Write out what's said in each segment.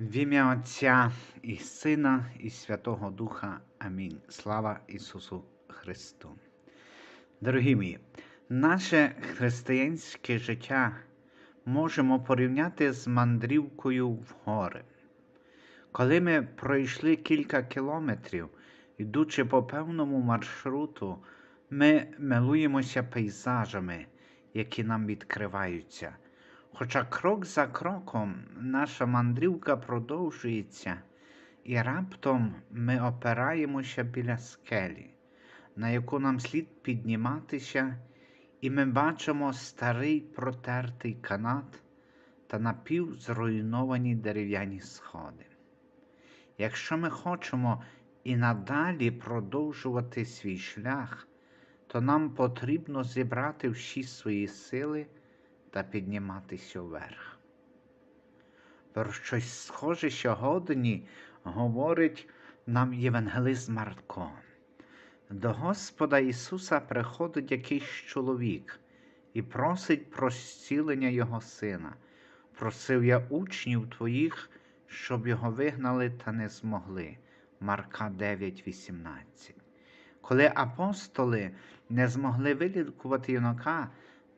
В ім'я Отця і Сина, і Святого Духа. Амінь. Слава Ісусу Христу. Дорогі мої, наше християнське життя можемо порівняти з мандрівкою в гори. Коли ми пройшли кілька кілометрів, йдучи по певному маршруту, ми милуємося пейзажами, які нам відкриваються. Хоча крок за кроком наша мандрівка продовжується, і раптом ми опираємося біля скелі, на яку нам слід підніматися, і ми бачимо старий протертий канат та напівзруйновані дерев'яні сходи. Якщо ми хочемо і надалі продовжувати свій шлях, то нам потрібно зібрати всі свої сили та підніматися вверх. Про щось схоже сьогодні говорить нам Євангелист Марко. До Господа Ісуса приходить якийсь чоловік і просить про зцілення Його Сина. Просив я учнів твоїх, щоб його вигнали та не змогли. Марка 9,18. Коли апостоли не змогли вилікувати юнака,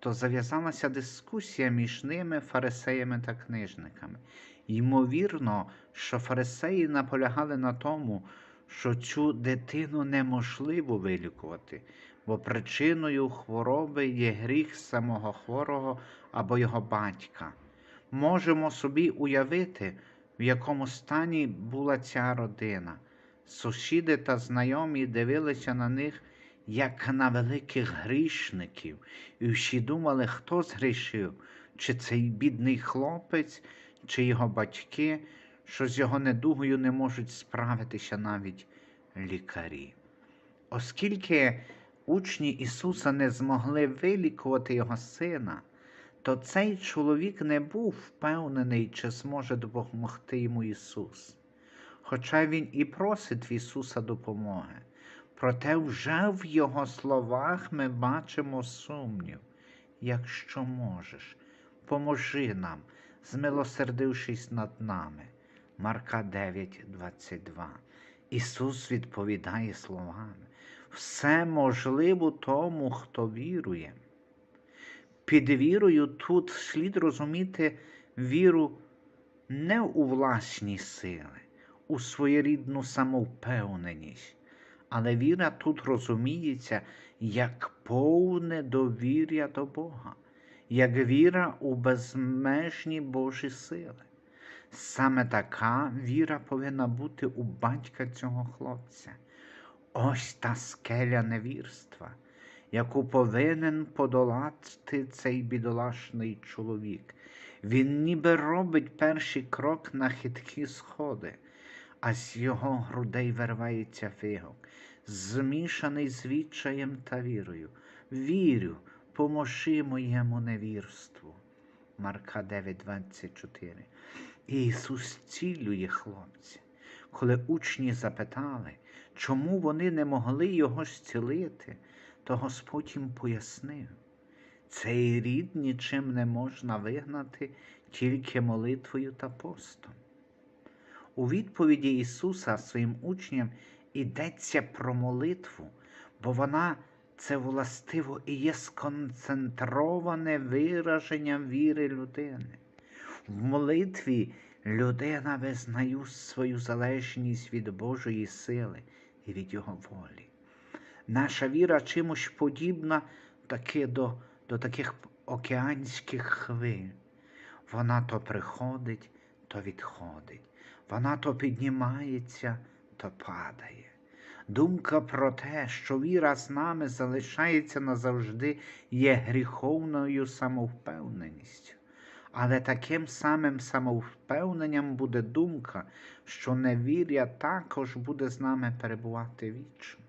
то зав'язалася дискусія між ними, фарисеями та книжниками. Ймовірно, що фарисеї наполягали на тому, що цю дитину неможливо вилікувати, бо причиною хвороби є гріх самого хворого або його батька. Можемо собі уявити, в якому стані була ця родина. Сусіди та знайомі дивилися на них як на великих грішників, і всі думали, хто згрішив, чи цей бідний хлопець, чи його батьки, що з його недугою не можуть справитися навіть лікарі. Оскільки учні Ісуса не змогли вилікувати Його сина, то цей чоловік не був впевнений, чи зможе допомогти йому Ісус. Хоча Він і просить в Ісуса допомоги. Проте вже в Його словах ми бачимо сумнів. Якщо можеш, поможи нам, змилосердившись над нами. Марка 9, 22. Ісус відповідає словами. Все можливо тому, хто вірує. Під вірою тут слід розуміти віру не у власні сили, у своєрідну самовпевненість. Але віра тут розуміється як повне довір'я до Бога, як віра у безмежні Божі сили. Саме така віра повинна бути у батька цього хлопця. Ось та скеля невірства, яку повинен подолати цей бідолашний чоловік. Він ніби робить перший крок на хиткі сходи, а з його грудей вирвається фигок, змішаний з відчаєм та вірою. Вірю, поможи моєму невірству. Марка 9,24. Ісус цілює хлопця. Коли учні запитали, чому вони не могли його зцілити, то Господь їм пояснив, цей рід нічим не можна вигнати тільки молитвою та постом. У відповіді Ісуса своїм учням йдеться про молитву, бо вона це властиво і є сконцентроване вираження віри людини. В молитві людина визнає свою залежність від Божої сили і від Його волі. Наша віра чимось подібна таки до, до таких океанських хвиль. Вона то приходить, то відходить. Вона то піднімається, то падає. Думка про те, що віра з нами залишається назавжди, є гріховною самовпевненістю. Але таким самим самовпевненням буде думка, що невір'я також буде з нами перебувати вічно.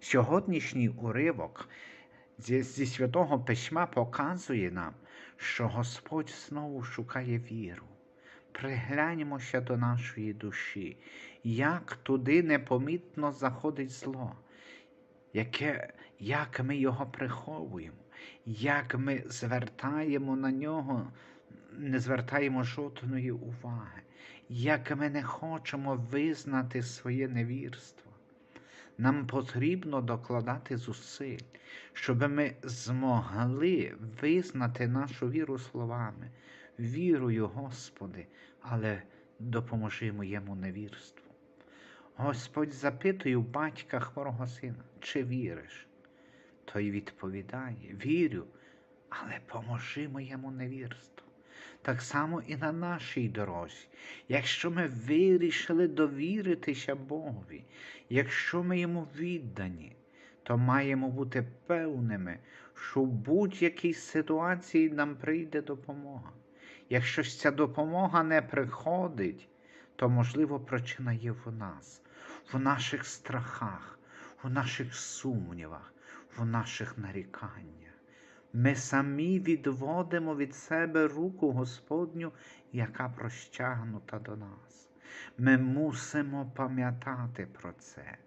Сьогоднішній уривок зі Святого Письма показує нам, що Господь знову шукає віру. Пригляньмося до нашої душі, як туди непомітно заходить зло, яке, як ми його приховуємо, як ми звертаємо на нього не звертаємо жодної уваги, як ми не хочемо визнати своє невірство. Нам потрібно докладати зусиль, щоб ми змогли визнати нашу віру словами. Вірую, Господи, але допоможи моєму невірству. Господь запитує у батька хворого сина, чи віриш? Той відповідає: Вірю, але поможи моєму невірству. Так само і на нашій дорозі. Якщо ми вирішили довіритися Богові, якщо ми йому віддані, то маємо бути певними, що в будь-якій ситуації нам прийде допомога. Якщо ж ця допомога не приходить, то, можливо, причина є в нас, в наших страхах, в наших сумнівах, в наших наріканнях. Ми самі відводимо від себе руку Господню, яка простягнута до нас. Ми мусимо пам'ятати про це.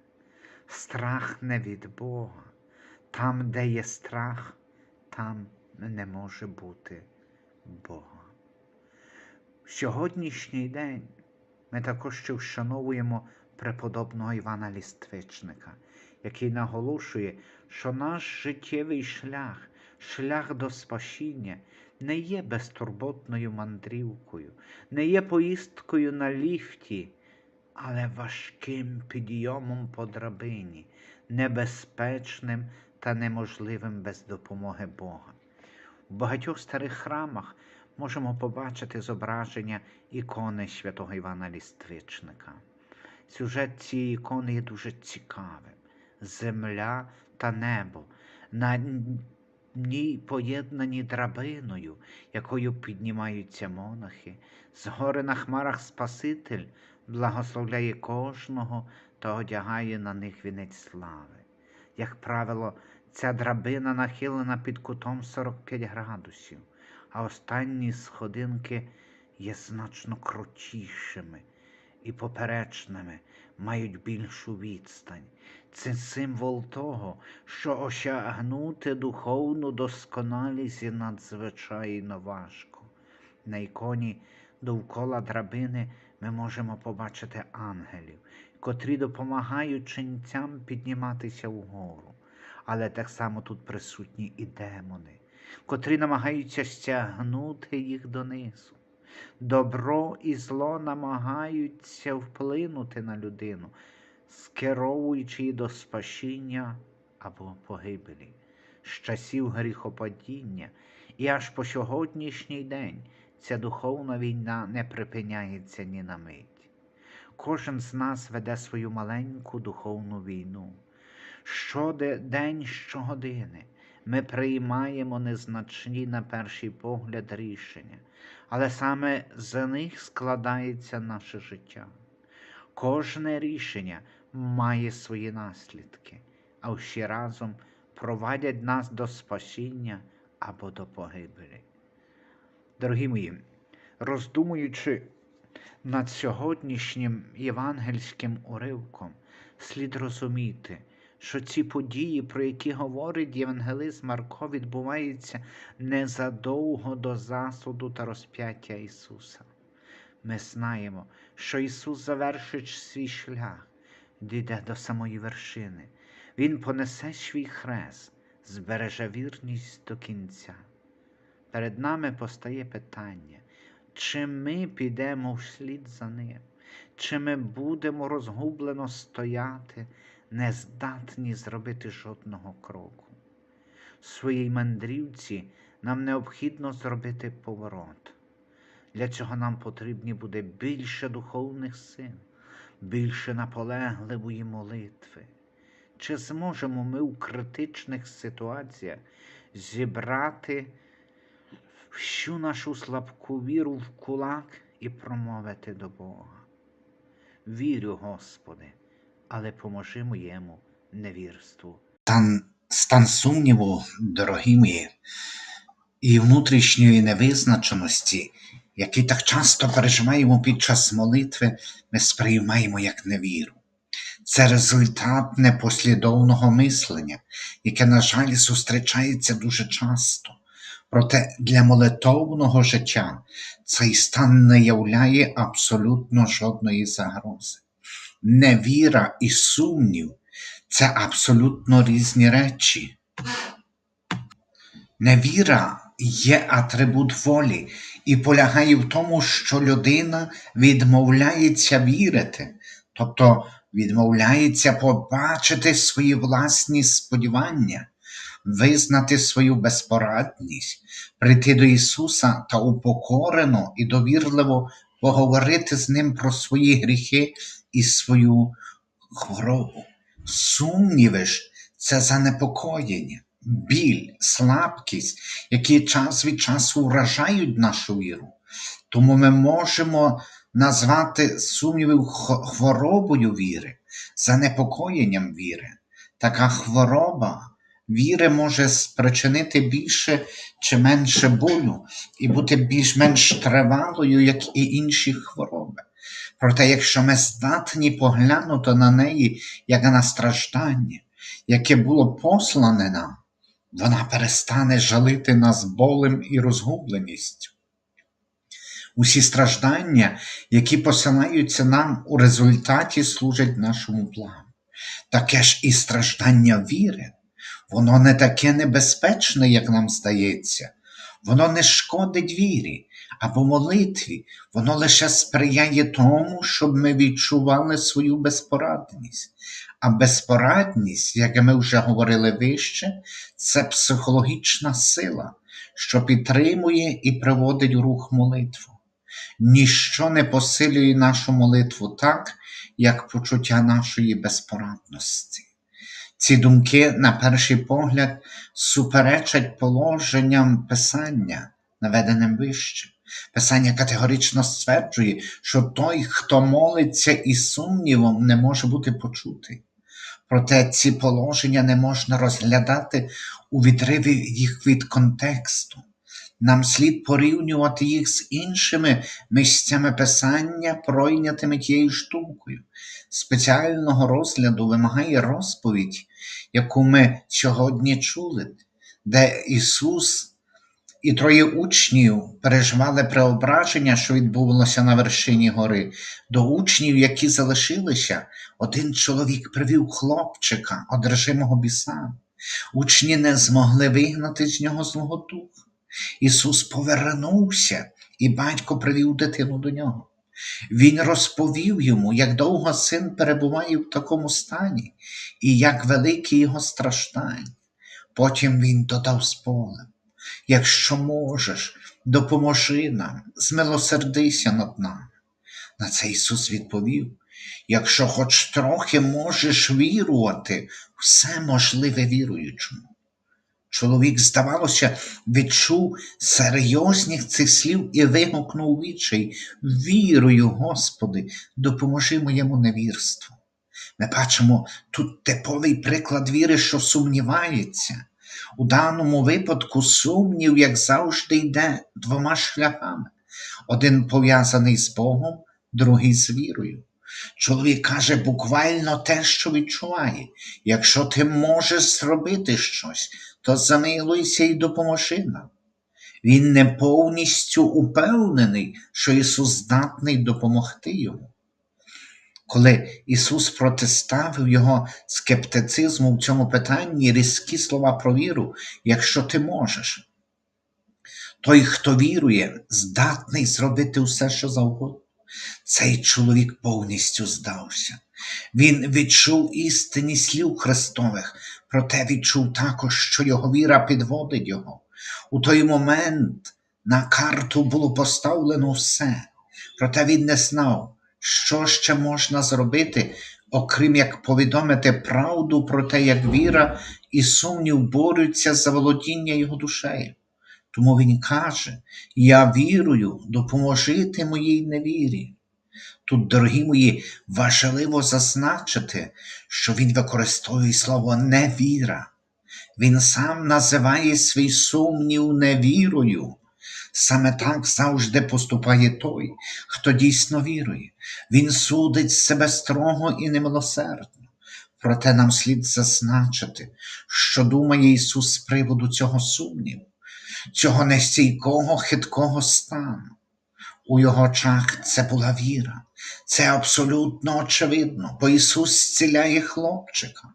Страх не від Бога. Там, де є страх, там не може бути Бога. В сьогоднішній день ми також ще вшановуємо преподобного Івана Ліствичника, який наголошує, що наш життєвий шлях, шлях до спасіння не є безтурботною мандрівкою, не є поїздкою на ліфті, але важким підйомом по драбині, небезпечним та неможливим без допомоги Бога. В багатьох старих храмах можемо побачити зображення ікони святого Івана Ліствичника. Сюжет цієї ікони є дуже цікавим. Земля та небо. На ній поєднані драбиною, якою піднімаються монахи. Згори на хмарах Спаситель благословляє кожного та одягає на них вінець слави. Як правило, ця драбина нахилена під кутом 45 градусів, а останні сходинки є значно крутішими і поперечними, мають більшу відстань. Це символ того, що осягнути духовну досконалість є надзвичайно важко. На іконі довкола драбини ми можемо побачити ангелів, котрі допомагають ченцям підніматися вгору. Але так само тут присутні і демони, котрі намагаються стягнути їх донизу. Добро і зло намагаються вплинути на людину, скеровуючи її до спасіння або погибелі, з часів гріхопадіння, і аж по сьогоднішній день ця духовна війна не припиняється ні на мить. Кожен з нас веде свою маленьку духовну війну. Щодень, щогодини ми приймаємо незначні на перший погляд рішення, але саме за них складається наше життя. Кожне рішення має свої наслідки, а всі разом провадять нас до спасіння або до погибелі. Дорогі мої, роздумуючи над сьогоднішнім євангельським уривком, слід розуміти, що ці події, про які говорить Євангелист Марко, відбуваються незадовго до засуду та розп'яття Ісуса. Ми знаємо, що Ісус завершить свій шлях, дійде до самої вершини. Він понесе свій хрест, збереже вірність до кінця. Перед нами постає питання, чи ми підемо вслід за ним, чи ми будемо розгублено стояти, не здатні зробити жодного кроку. Своїй мандрівці нам необхідно зробити поворот. Для цього нам потрібні буде більше духовних сил, більше наполегливої молитви. Чи зможемо ми у критичних ситуаціях зібрати всю нашу слабку віру в кулак і промовити до Бога? Вірю, Господи, але поможи моєму невірству. Стан, стан сумніву, дорогі мої, і внутрішньої невизначеності, який так часто переживаємо під час молитви, ми сприймаємо як невіру. Це результат непослідовного мислення, яке, на жаль, зустрічається дуже часто. Проте для молитовного життя цей стан не являє абсолютно жодної загрози. Невіра і сумнів це абсолютно різні речі. Невіра є атрибут волі і полягає в тому, що людина відмовляється вірити, тобто відмовляється побачити свої власні сподівання, визнати свою безпорадність, прийти до Ісуса та упокорено і довірливо поговорити з Ним про свої гріхи і свою хворобу. Сумніви ж це занепокоєння, біль, слабкість, які час від часу вражають нашу віру. Тому ми можемо назвати сумніви хворобою віри, занепокоєнням віри. Така хвороба віри може спричинити більше чи менше болю і бути більш-менш тривалою, як і інші хвороби. Проте, якщо ми здатні поглянути на неї як на страждання, яке було послане нам, вона перестане жалити нас болем і розгубленістю. Усі страждання, які посилаються нам у результаті, служать нашому плану. Таке ж і страждання віри, воно не таке небезпечне, як нам здається, воно не шкодить вірі або молитві, воно лише сприяє тому, щоб ми відчували свою безпорадність. А безпорадність, як ми вже говорили вище, це психологічна сила, що підтримує і приводить у рух молитву. Ніщо не посилює нашу молитву так, як почуття нашої безпорадності. Ці думки, на перший погляд, суперечать положенням Писання, наведеним вище. Писання категорично стверджує, що той, хто молиться із сумнівом, не може бути почутий. Проте ці положення не можна розглядати у відриві їх від контексту. Нам слід порівнювати їх з іншими місцями писання, пройнятими тією штукою. Спеціального розгляду вимагає розповідь, яку ми сьогодні чули, де Ісус і троє учнів переживали преображення, що відбувалося на вершині гори. До учнів, які залишилися, один чоловік привів хлопчика, одержимого бісами. Учні не змогли вигнати з нього злого духа. Ісус повернувся, і батько привів дитину до нього. Він розповів йому, як довго син перебуває в такому стані, і як великі його страждання. Потім він додав з полем. Якщо можеш, допоможи нам, змилосердися над нами. На це Ісус відповів: якщо хоч трохи можеш вірувати, все можливе віруючому. Чоловік, здавалося, відчув серйозність цих слів і вигукнув відчай Вірую, Господи, допоможи моєму невірству. Ми бачимо тут типовий приклад віри, що сумнівається. У даному випадку сумнів, як завжди, йде двома шляхами: один пов'язаний з Богом, другий з вірою. Чоловік каже буквально те, що відчуває. Якщо ти можеш зробити щось, то замилуйся і допоможи нам. Він не повністю упевнений, що Ісус здатний допомогти йому. Коли Ісус протиставив його скептицизму в цьому питанні різкі слова про віру, якщо ти можеш, той, хто вірує, здатний зробити все, що завгодно. Цей чоловік повністю здався. Він відчув істинні слів Христових, проте відчув також, що його віра підводить його. У той момент на карту було поставлено все, проте він не знав, що ще можна зробити, окрім як повідомити правду про те, як віра і сумнів борються за володіння його душею. Тому він каже: Я вірую, допоможи ти моїй невірі. Тут, дорогі мої, важливо зазначити, що він використовує слово невіра. Він сам називає свій сумнів невірою. Саме так завжди поступає той, хто дійсно вірує. Він судить себе строго і немилосердно. Проте нам слід зазначити, що думає Ісус з приводу цього сумніву. цього нестійкого, хиткого стану. У його очах це була віра. Це абсолютно очевидно, бо Ісус зціляє хлопчика.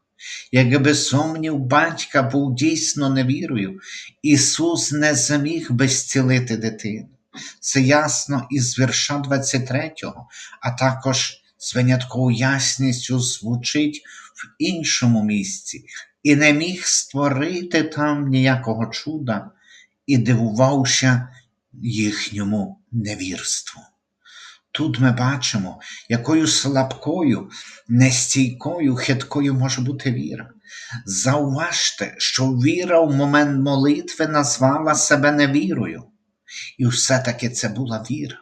Якби сумнів батька був дійсно невірою, Ісус не заміг би зцілити дитину. Це ясно із вірша 23, а також з винятковою ясністю звучить в іншому місці, і не міг створити там ніякого чуда, і дивувався їхньому невірству. Тут ми бачимо, якою слабкою, нестійкою, хиткою може бути віра. Зауважте, що віра в момент молитви назвала себе невірою. І все-таки це була віра.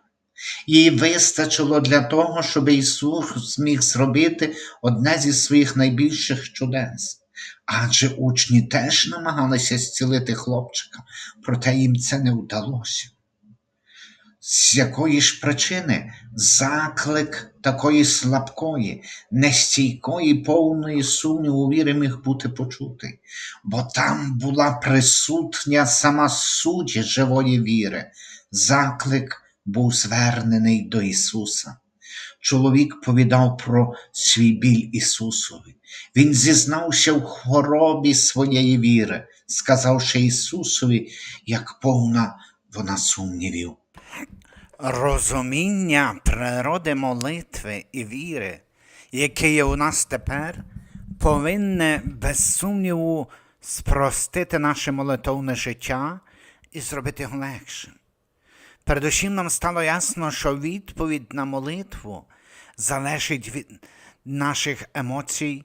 Їй вистачило для того, щоб Ісус зміг зробити одне зі своїх найбільших чудес. Адже учні теж намагалися зцілити хлопчика, проте їм це не вдалося. З якої ж причини заклик такої слабкої, нестійкої, повної сумніву віри міг бути почутий, бо там була присутня сама суть живої віри. Заклик був звернений до Ісуса. Чоловік повідав про свій біль Ісусові. Він зізнався в хворобі своєї віри, сказавши Ісусові, як повна вона сумнівів. Розуміння природи молитви і віри, яке є у нас тепер, повинне без сумніву спростити наше молитовне життя і зробити його легшим. Передусім нам стало ясно, що відповідь на молитву залежить від наших емоцій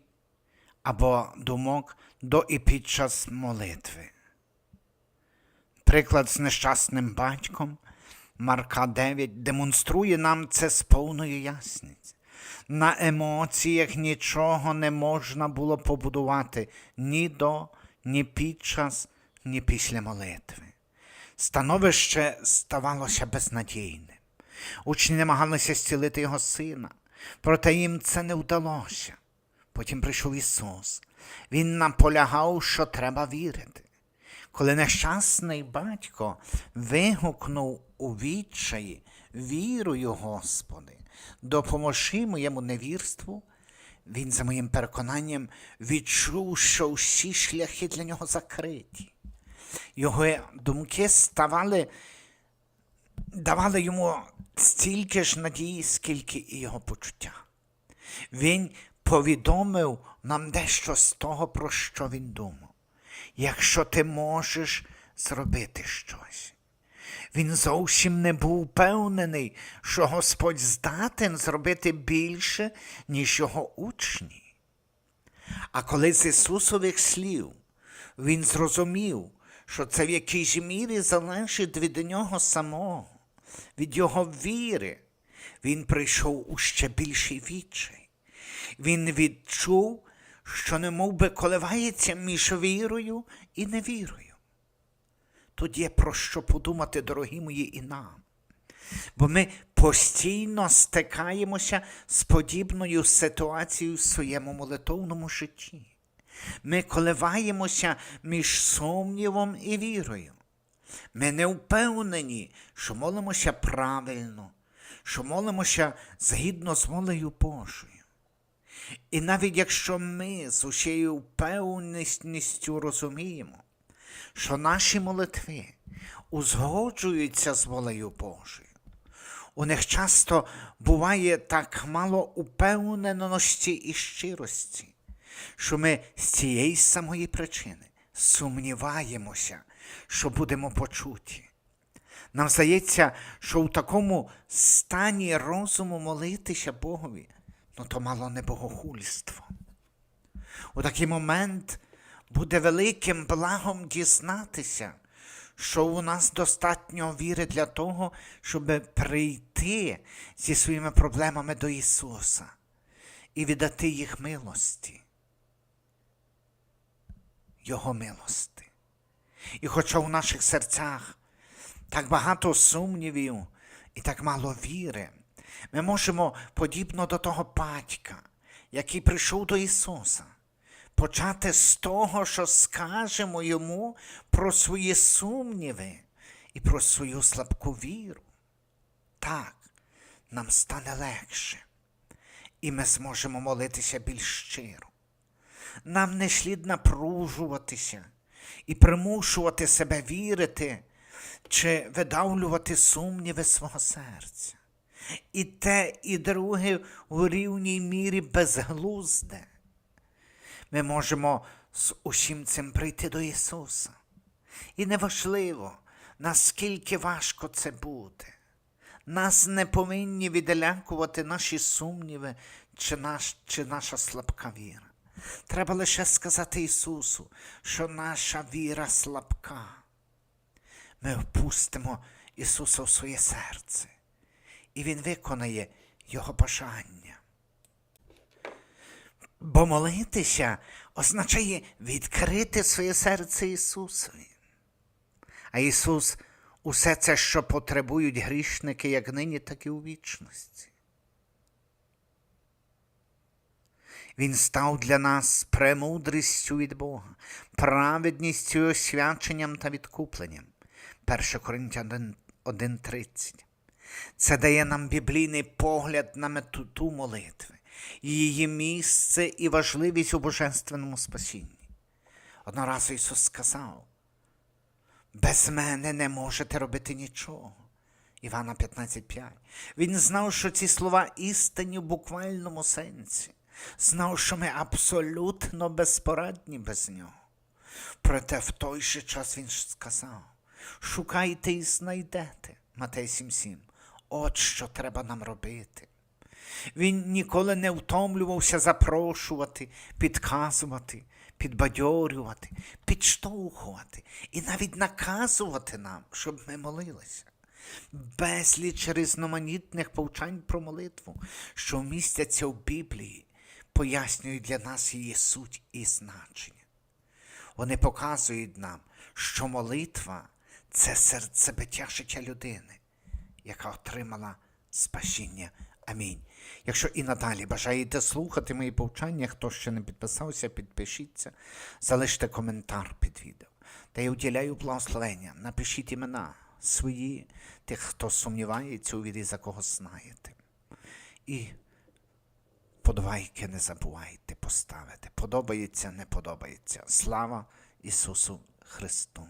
або думок до і під час молитви. Приклад з нещасним батьком Марка 9 демонструє нам це з повною ясністю. На емоціях нічого не можна було побудувати ні до, ні під час, ні після молитви. Становище ставалося безнадійним. Учні намагалися зцілити його сина, проте їм це не вдалося. Потім прийшов Ісус. Він наполягав, що треба вірити. Коли нещасний батько вигукнув у відчаї вірую, Господи, допоможи моєму невірству, він, за моїм переконанням, відчув, що всі шляхи для нього закриті. Його думки ставали, давали йому стільки ж надії, скільки і його почуття. Він повідомив нам дещо з того, про що він думав. Якщо ти можеш зробити щось. Він зовсім не був впевнений, що Господь здатен зробити більше, ніж його учні. А коли з Ісусових слів він зрозумів, що це в якійсь мірі залежить від нього самого, від його віри, він прийшов у ще більший відчай. Він відчув, що не би коливається між вірою і невірою. Тут є про що подумати, дорогі мої, і нам. Бо ми постійно стикаємося з подібною ситуацією в своєму молитовному житті. Ми коливаємося між сумнівом і вірою. Ми не впевнені, що молимося правильно, що молимося згідно з волею Божою. І навіть якщо ми з усією впевненістю розуміємо, що наші молитви узгоджуються з волею Божою, у них часто буває так мало упевненості і щирості, що ми з цієї самої причини сумніваємося, що будемо почуті. Нам здається, що у такому стані розуму молитися Богові, ну то мало не богохульство. У такий момент буде великим благом дізнатися, що у нас достатньо віри для того, щоб прийти зі своїми проблемами до Ісуса і віддати їх милості, Його милости. І хоча у наших серцях так багато сумнівів і так мало віри, ми можемо, подібно до того батька, який прийшов до Ісуса, почати з того, що скажемо йому про свої сумніви і про свою слабку віру. Так, нам стане легше, і ми зможемо молитися більш щиро. Нам не слід напружуватися і примушувати себе вірити чи видавлювати сумніви свого серця. І те, і друге у рівній мірі безглузде. Ми можемо з усім цим прийти до Ісуса. І неважливо, наскільки важко це буде. Нас не повинні відлякувати наші сумніви чи, наш, чи наша слабка віра. Треба лише сказати Ісусу, що наша віра слабка. Ми впустимо Ісуса в своє серце, і Він виконає Його бажання. Бо молитися означає відкрити своє серце Ісусові. А Ісус усе це, що потребують грішники, як нині, так і у вічності. Він став для нас премудрістю від Бога, праведністю, і освяченням та відкупленням. 1 Коринтян 1.30. Це дає нам біблійний погляд на метуту молитви, її місце і важливість у божественному спасінні. Одного разу Ісус сказав, без мене не можете робити нічого. Івана 15.5. Він знав, що ці слова істинні в буквальному сенсі. Знав, що ми абсолютно безпорадні без нього. Проте в той же час він сказав: шукайте і знайдете. Матей 7.7. От що треба нам робити. Він ніколи не втомлювався запрошувати, підказувати, підбадьорювати, підштовхувати і навіть наказувати нам, щоб ми молилися. Безліч різноманітних повчань про молитву, що містяться в Біблії, пояснюють для нас її суть і значення. Вони показують нам, що молитва це серцебиття життя людини, яка отримала спасіння. Амінь. Якщо і надалі бажаєте слухати мої повчання, хто ще не підписався, підпишіться, залиште коментар під відео. Та я уділяю благословення. Напишіть імена свої, тих, хто сумнівається у вірі, за кого знаєте. І подвайки не забувайте поставити. Подобається, не подобається. Слава Ісусу Христу!